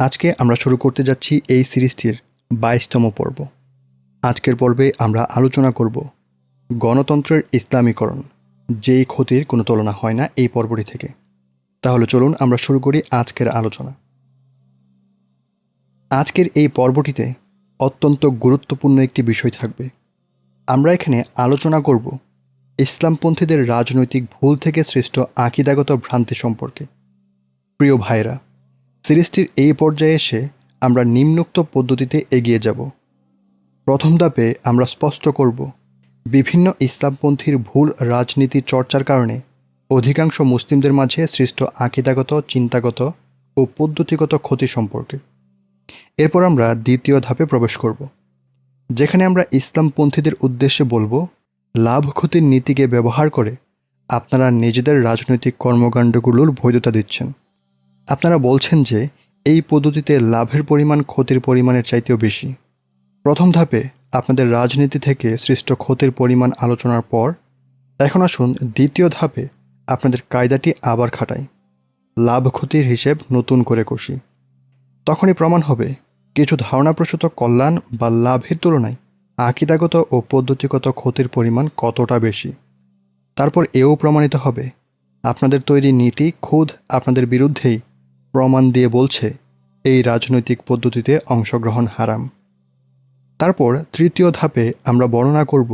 আজকে আমরা শুরু করতে যাচ্ছি এই সিরিজটির বাইশতম পর্ব। আজকের পর্বে আমরা আলোচনা করব গণতন্ত্রের ইসলামীকরণ, যেই ক্ষতির কোনো তুলনা হয় না এই পর্বটি থেকে। তাহলে চলুন আমরা শুরু করি আজকের আলোচনা। আজকের এই পর্বটিতে অত্যন্ত গুরুত্বপূর্ণ একটি বিষয় থাকবে। আমরা এখানে আলোচনা করব ইসলামপন্থীদের রাজনৈতিক ভুল থেকে সৃষ্ট আকিদাগত ভ্রান্তি সম্পর্কে। প্রিয় ভাইরা সিরিজটির এই পর্যায়ে এসে আমরা নিম্নোক্ত পদ্ধতিতে এগিয়ে যাব। প্রথম ধাপে আমরা স্পষ্ট করব, বিভিন্ন ইসলামপন্থীর ভুল রাজনীতি চর্চার কারণে অধিকাংশ মুসলিমদের মাঝে সৃষ্ট আকিদাগত, চিন্তাগত ও পদ্ধতিগত ক্ষতি সম্পর্কে। এরপর আমরা দ্বিতীয় ধাপে প্রবেশ করব, যেখানে আমরা ইসলামপন্থীদের উদ্দেশ্যে বলব, লাভ ক্ষতির নীতিকে ব্যবহার করে আপনারা নিজেদের রাজনৈতিক কর্মকাণ্ডগুলোর বৈধতা দিচ্ছেন। আপনারা বলছেন যে এই পদ্ধতিতে লাভের পরিমাণ ক্ষতির পরিমাণের চাইতেও বেশি। প্রথম ধাপে আপনাদের রাজনীতি থেকে সৃষ্ট ক্ষতির পরিমাণ আলোচনার পর এখন আসুন দ্বিতীয় ধাপে আপনাদের কায়দাটি আবার খাটাই। লাভ ক্ষতির হিসেব নতুন করে কষি। তখনই প্রমাণ হবে কিছু ধারণাপ্রসূত কল্যাণ বা লাভের তুলনায় আকিদাগত ও পদ্ধতিগত ক্ষতির পরিমাণ কতটা বেশি। তারপর এও প্রমাণিত হবে। আপনাদের তৈরি নীতি, খুদ আপনাদের বিরুদ্ধেই প্রমাণ দিয়ে বলছে, এই রাজনৈতিক পদ্ধতিতে অংশগ্রহণ হারাম। তারপর তৃতীয় ধাপে আমরা বর্ণনা করব,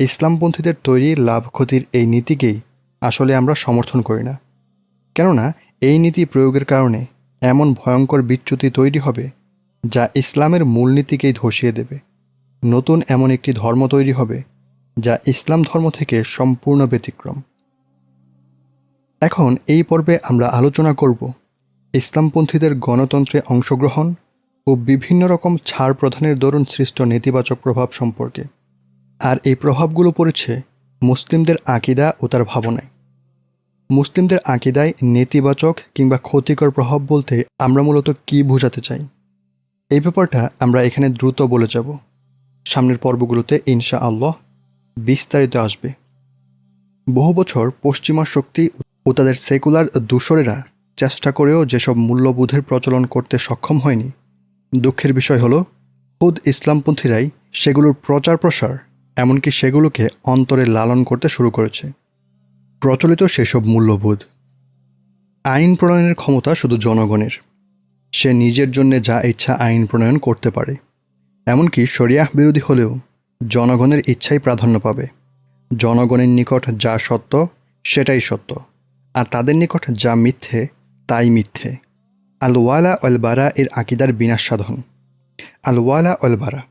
ইসলামপন্থীদের তৈরি লাভ ক্ষতির এই নীতিকেই আসলে আমরা সমর্থন করি না। কেননা, এই নীতি প্রয়োগের কারণে এমন ভয়ঙ্কর বিচ্যুতি তৈরি হবে যা ইসলামের মূলনীতিকেই ধসিয়ে দেবে। নতুন এমন একটি ধর্ম তৈরি হবে যা ইসলাম ধর্ম থেকে সম্পূর্ণ ব্যতিক্রম। এখন এই পর্বে আমরা আলোচনা করব ইসলামপন্থীদের গণতন্ত্রে অংশগ্রহণ ও বিভিন্ন রকম ছাড় প্রধানের দরুন সৃষ্ট নেতিবাচক প্রভাব সম্পর্কে। আর এই প্রভাবগুলো পড়েছে মুসলিমদের আকিদা ও তার ভাবনায়। মুসলিমদের আকিদায় নেতিবাচক কিংবা ক্ষতিকর প্রভাব বলতে আমরা মূলত কী বোঝাতে চাই? এই ব্যাপারটা আমরা এখানে দ্রুত বলে যাব। সামনের পর্বগুলোতে ইনশা আল্লাহ বিস্তারিত আসবে। বহু বছর পশ্চিমা শক্তি ও তাদের সেকুলার দূষরেরা চেষ্টা করেও যেসব মূল্যবোধের প্রচলন করতে সক্ষম হয়নি, দুঃখের বিষয় হলো খুদ ইসলামপন্থীরাই সেগুলোর প্রচার প্রসার, এমনকি সেগুলোকে অন্তরে লালন করতে শুরু করেছে। প্রচলিত সেসব মূল্যবোধ। আইন প্রণয়নের ক্ষমতা শুধু জনগণের। সে নিজের জন্যে যা ইচ্ছা আইন প্রণয়ন করতে পারে। এমনকি শরিয়াহ বিরোধী হলেও জনগণের ইচ্ছাই প্রাধান্য পাবে। জনগণের নিকট যা সত্য, সেটাই সত্য। আর তাদের নিকট যা মিথ্যে তাই মিথ্যে। আল ওয়ালা অল বারা এর আকিদার বিনাশ সাধন। আল ওয়ালা অল বারা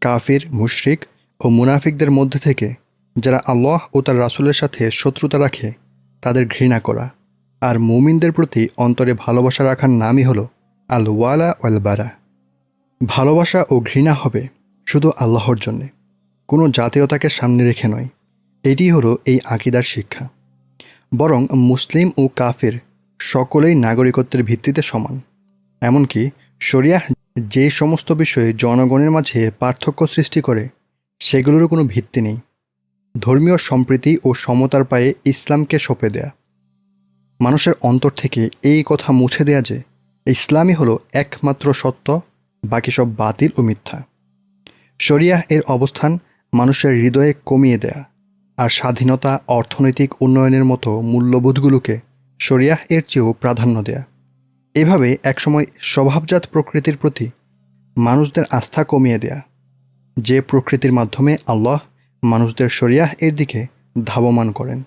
কাফির, মুশরিক ও মুনাফিকদের মধ্যে থেকে যারা আল্লাহ ও তার রাসুলের সাথে শত্রুতা রাখে, তাদের ঘৃণা করা। আর মুমিনদের প্রতি অন্তরে ভালোবাসা রাখার নামই হল আল ওয়ালা ভালোবাসা ও ঘৃণা হবে শুধু আল্লাহর জন্যে, কোনো জাতীয়তাকে সামনে রেখে নয়। এটি হলো এই আকিদার শিক্ষা। বরং মুসলিম ও কাফের সকলেই নাগরিকত্বের ভিত্তিতে সমান। এমনকি শরিয়াহ যে সমস্ত বিষয়ে জনগণের মাঝে পার্থক্য সৃষ্টি করে, সেগুলোরও কোনো ভিত্তি নেই। ধর্মীয় সম্প্রীতি ও সমতার পায়ে ইসলামকে সঁপে দেয়া। মানুষের অন্তর থেকে এই কথা মুছে দেয়া যে, ইসলামই হলো একমাত্র সত্য, বাকি সব বাতিল ও মিথ্যা। শরিয়াহ এর অবস্থান মানুষের হৃদয়ে কমিয়ে দেয়া, আর স্বাধীনতা, অর্থনৈতিক উন্নয়নের মতো মূল্যবোধগুলোকে শরিয়াহ এর চেয়েও প্রাধান্য দেয়া। এভাবে একসময় স্বভাবজাত প্রকৃতির প্রতি মানুষদের আস্থা কমিয়ে দেয়া। যে প্রকৃতির মাধ্যমে আল্লাহ মানুষদের শরিয়াহ এর দিকে ধাবমান করেন।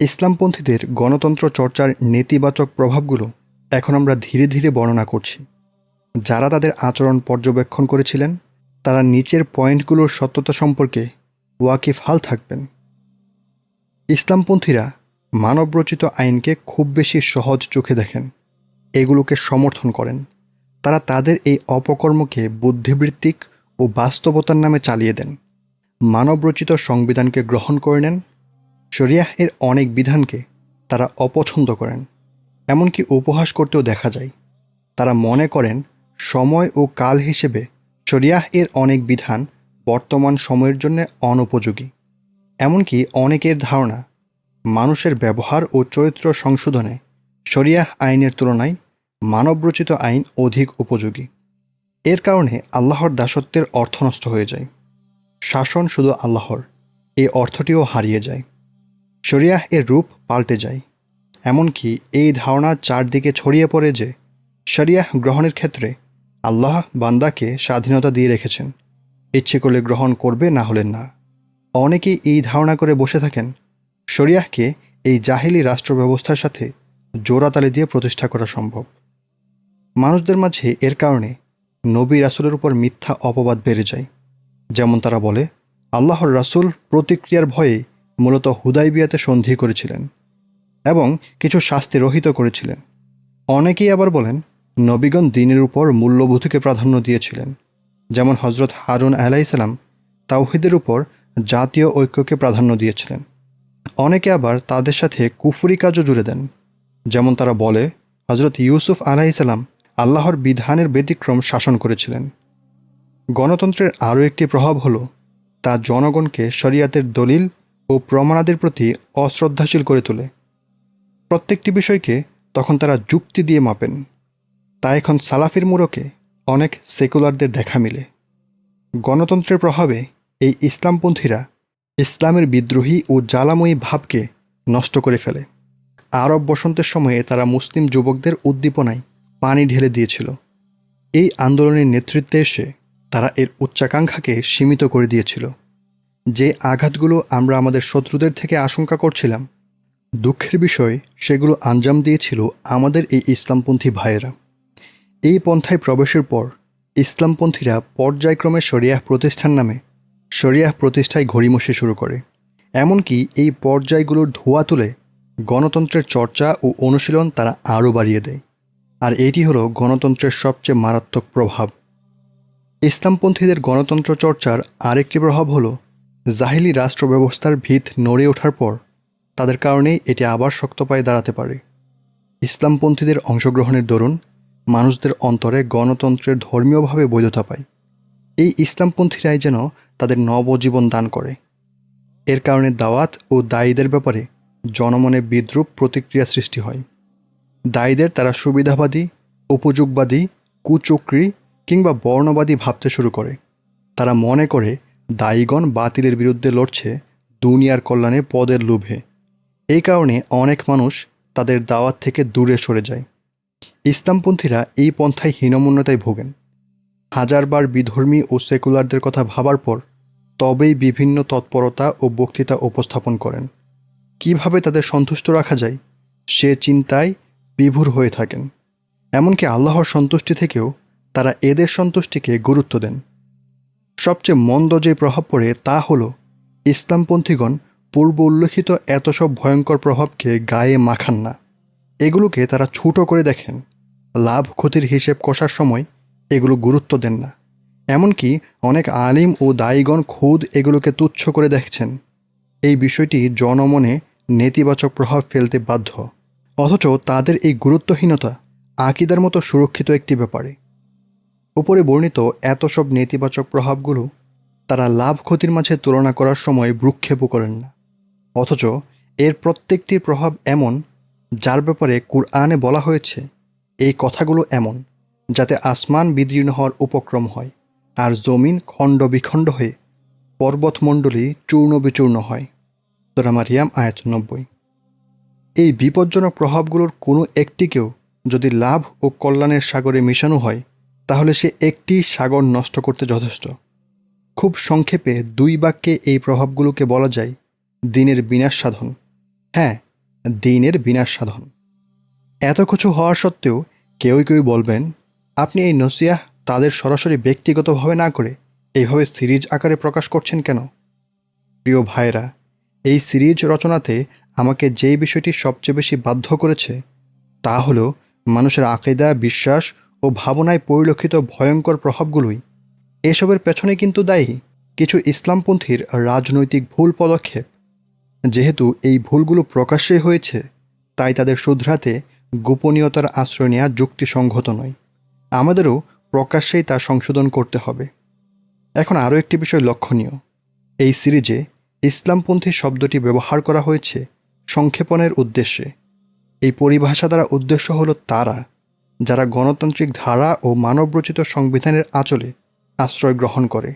ইসলামপন্থীদের গণতন্ত্র চর্চার নেতিবাচক প্রভাবগুলো এখন আমরা ধীরে ধীরে বর্ণনা করছি। যারা তাদের আচরণ পর্যবেক্ষণ করেছিলেন, তারা নিচের পয়েন্টগুলোর সত্যতা সম্পর্কে ওয়াকিফ হাল থাকবেন। ইসলামপন্থীরা মানবরচিত আইনকে খুব বেশি সহজ চোখে দেখেন। এগুলোকে সমর্থন করেন। তারা তাদের এই অপকর্মকে বুদ্ধিবৃত্তিক ও বাস্তবতার নামে চালিয়ে দেন। মানবরচিত সংবিধানকে গ্রহণ করে নেন। শরিয়াহ এর অনেক বিধানকে তারা অপছন্দ করেন। এমনকি উপহাস করতেও দেখা যায়। তারা মনে করেন, সময় ও কাল হিসেবে শরিয়াহ এর অনেক বিধান বর্তমান সময়ের জন্য অনুপযোগী। এমনকি অনেকের ধারণা মানুষের ব্যবহার ও চরিত্র সংশোধনে শরিয়াহ আইনের তুলনায় মানবরচিত আইন অধিক উপযোগী। এর কারণে আল্লাহর দাসত্বের অর্থ নষ্ট হয়ে যায়। শাসন শুধু আল্লাহর এই অর্থটিও হারিয়ে যায়। শরিয়াহ এর রূপ পাল্টে যায়। এমনকি এই ধারণা চারদিকে ছড়িয়ে পড়ে যে শরিয়াহ গ্রহণের ক্ষেত্রে আল্লাহ বান্দাকে স্বাধীনতা দিয়ে রেখেছেন। ইচ্ছে করলে গ্রহণ করবে না হলে না। অনেকেই এই ধারণা করে বসে থাকেন শরিয়াহকে এই জাহেলি রাষ্ট্র ব্যবস্থার সাথে জোড়াতালি দিয়ে প্রতিষ্ঠা করা সম্ভব। মানুষদের মাঝে এর কারণে নবী রাসুলের উপর মিথ্যা অপবাদ বেড়ে যায়। যেমন তারা বলে, আল্লাহর রাসুল প্রতিক্রিয়ার ভয়ে মূলত হুদাইবিয়াতে সন্ধি করেছিলেন এবং কিছু শাস্তি রহিত করেছিলেন। অনেকেই আবার বলেন, নবীগণ দিনের উপর মূল্যবোধকে প্রাধান্য দিয়েছিলেন। যেমন হজরত হারুন আলাইসালাম তাওহিদের উপর জাতীয় ঐক্যকে প্রাধান্য দিয়েছিলেন। অনেকে আবার তাদের সাথে কুফুরি কাজও জুড়ে দেন। যেমন তারা বলে হজরত ইউসুফ আলাইসাল্লাম আল্লাহর বিধানের ব্যতিক্রম শাসন করেছিলেন। গণতন্ত্রের আরও একটি প্রভাব হল, তা জনগণকে শরিয়াতের দলিল ও প্রমাণাদের প্রতি অশ্রদ্ধাশীল করে তোলে। প্রত্যেকটি বিষয়কে তখন তারা যুক্তি দিয়ে মাপেন। তা এখন সালাফির মুরকে অনেক সেকুলারদের দেখা মিলে। গণতন্ত্রের প্রভাবে এই ইসলামপন্থীরা ইসলামের বিদ্রোহী ও জ্বালাময়ী ভাবকে নষ্ট করে ফেলে। আরব বসন্তের সময়ে তারা মুসলিম যুবকদের উদ্দীপনায় পানি ঢেলে দিয়েছিল। এই আন্দোলনের নেতৃত্বে এসে তারা এর উচ্চাকাঙ্ক্ষাকে সীমিত করে দিয়েছিল। যে আঘাতগুলো আমরা আমাদের শত্রুদের থেকে আশঙ্কা করছিলাম, দুঃখের বিষয় সেগুলো আঞ্জাম দিয়েছিল আমাদের এই ইসলামপন্থী ভাইয়েরা। এই পন্থায় প্রবেশের পর ইসলামপন্থীরা পর্যায়ক্রমে শরিয়াহ প্রতিষ্ঠান নামে শরিয়াহ প্রতিষ্ঠায় ঘড়িমসি শুরু করে। এমনকি এই পর্যায়গুলোর ধোয়া তুলে গণতন্ত্রের চর্চা ও অনুশীলন তারা আরও বাড়িয়ে দেয়। আর এটি হলো গণতন্ত্রের সবচেয়ে মারাত্মক প্রভাব। ইসলামপন্থীদের গণতন্ত্র চর্চার আরেকটি প্রভাব হলো, জাহিলি রাষ্ট্র ব্যবস্থার ভিত নড়ে ওঠার পর তাদের কারণেই এটি আবার শক্ত পায়ে দাঁড়াতে পারে। ইসলামপন্থীদের অংশগ্রহণের দরুন মানুষদের অন্তরে গণতন্ত্রের ধর্মীয়ভাবে বৈধতা পায়। এই ইসলামপন্থীরাই যেন তাদের নবজীবন দান করে। এর কারণে দাওয়াত ও দায়ীদের ব্যাপারে জনমনে বিদ্রুপ প্রতিক্রিয়া সৃষ্টি হয়। দায়ীদের তারা সুবিধাবাদী, উপযোগবাদী, কুচক্রী কিংবা বর্ণবাদী ভাবতে শুরু করে। তারা মনে করে দায়ীগণ বাতিলের বিরুদ্ধে লড়ছে, দুনিয়ার কল্যাণে পদের লোভে। এই কারণে অনেক মানুষ তাদের দাওয়াত থেকে দূরে সরে যায়। ইসলামপন্থীরা এই পন্থায় হীনমন্যতায় ভোগেন। হাজারবার বিধর্মী ও সেকুলারদের কথা ভাবার পর তবেই বিভিন্ন তৎপরতা ও বক্তৃতা উপস্থাপন করেন। কীভাবে তাদের সন্তুষ্ট রাখা যায়, সে চিন্তায় বিভোর হয়ে থাকেন। এমনকি আল্লাহর সন্তুষ্টি থেকেও তারা এদের সন্তুষ্টিকে গুরুত্ব দেন। সবচেয়ে মন্দ যে প্রভাব পড়ে তা হল, ইসলামপন্থীগণ পূর্ব উল্লেখিত এত সব ভয়ঙ্কর প্রভাবকে গায়ে মাখান না। এগুলোকে তারা ছোটো করে দেখেন। লাভ ক্ষতির হিসেব কষার সময় এগুলো গুরুত্ব দেন না। এমনকি অনেক আলিম ও দায়ীগণ খুদ এগুলোকে তুচ্ছ করে দেখছেন। এই বিষয়টি জনমনে নেতিবাচক প্রভাব ফেলতে বাধ্য। অথচ তাদের এই গুরুত্বহীনতা আকিদার মতো সুরক্ষিত একটি ব্যাপারে। উপরে বর্ণিত এত সব নেতিবাচক প্রভাবগুলো তারা লাভ ক্ষতির মাঝে তুলনা করার সময় ভ্রুক্ষেপও করেন না। অথচ এর প্রত্যেকটির প্রভাব এমন, যার ব্যাপারে কুরআনে বলা হয়েছে, এই কথাগুলো এমন। যাতে আসমান বিদীর্ণ হওয়ার উপক্রম হয়, আর জমিন খণ্ড বিখণ্ড হয়ে পর্বতমণ্ডলী চূর্ণ বিচূর্ণ হয়। তোরা মারিয়াম, আয়াত নব্বই। এই বিপজ্জনক প্রভাবগুলোর কোনো একটিকেও যদি লাভ ও কল্যাণের সাগরে মিশানো হয়, তাহলে সে একটি সাগর নষ্ট করতে যথেষ্ট। খুব সংক্ষেপে দুই বাক্যে এই প্রভাবগুলোকে বলা যায় দিনের বিনাশ সাধন। হ্যাঁ দিনের বিনাশ সাধন। এত কিছু হওয়ার সত্ত্বেও কেউ কেউ বলবেন আপনি এই নসিয়াহ তাদের সরাসরি ব্যক্তিগতভাবে না করে এইভাবে সিরিজ আকারে প্রকাশ করছেন কেন? প্রিয় ভাইরা এই সিরিজ রচনাতে আমাকে যেই বিষয়টি সবচেয়ে বেশি বাধ্য করেছে, তা হলো মানুষের আকেদা, বিশ্বাস ও ভাবনায় পরিলক্ষিত ভয়ঙ্কর প্রভাবগুলোই। এসবের পেছনে কিন্তু দায়ী কিছু ইসলামপন্থীর রাজনৈতিক ভুল পদক্ষেপ। যেহেতু এই ভুলগুলো প্রকাশ্যে হয়েছে, তাই তাদের শুধরাতে গোপনীয়তার আশ্রয় নেওয়া যুক্তিসঙ্গত নয়। আমাদেরও প্রকাশ্যেই তা সংশোধন করতে হবে। এখন আরও একটি বিষয় লক্ষণীয়। এই সিরিজে ইসলামপন্থী শব্দটি ব্যবহার করা হয়েছে সংক্ষেপণের উদ্দেশ্যে। এই পরিভাষা দ্বারা উদ্দেশ্য হলো তারা, যারা গণতান্ত্রিক ধারা ও মানবরচিত সংবিধানের আঁচলে আশ্রয় গ্রহণ করে,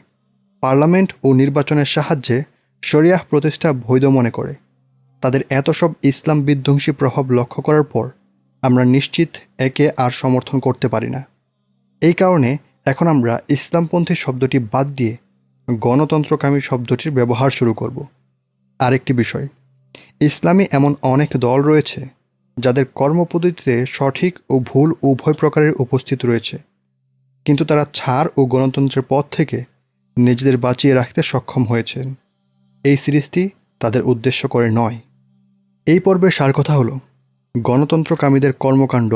পার্লামেন্ট ও নির্বাচনের সাহায্যে শরিয়াহ প্রতিষ্ঠা বৈধ মনে করে। তাদের এত সব ইসলাম বিধ্বংসী প্রভাব লক্ষ্য করার পর আমরা নিশ্চিত একে আর সমর্থন করতে পারি না। এই কারণে এখন আমরা ইসলামপন্থী শব্দটি বাদ দিয়ে গণতন্ত্রকামী শব্দটির ব্যবহার শুরু করব। আরেকটি বিষয়, ইসলামে এমন অনেক দল রয়েছে যাদের কর্মপদ্ধতিতে সঠিক ও ভুল উভয় প্রকারের উপস্থিত রয়েছে, কিন্তু তারা ছাড় ও গণতন্ত্রের পথ থেকে নিজেদের বাঁচিয়ে রাখতে সক্ষম হয়েছেন। এই সিরিজটি তাদের উদ্দেশ্য করে নয়। এই পর্বের সার কথা হল, গণতন্ত্রকামীদের কর্মকাণ্ড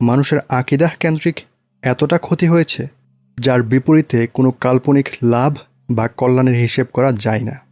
মানুষের আকিদাহ কেন্দ্রিক এতটা ক্ষতি হয়েছে যার বিপরীতে কোনো কাল্পনিক লাভ বা কল্যাণের হিসেব করা যায় না।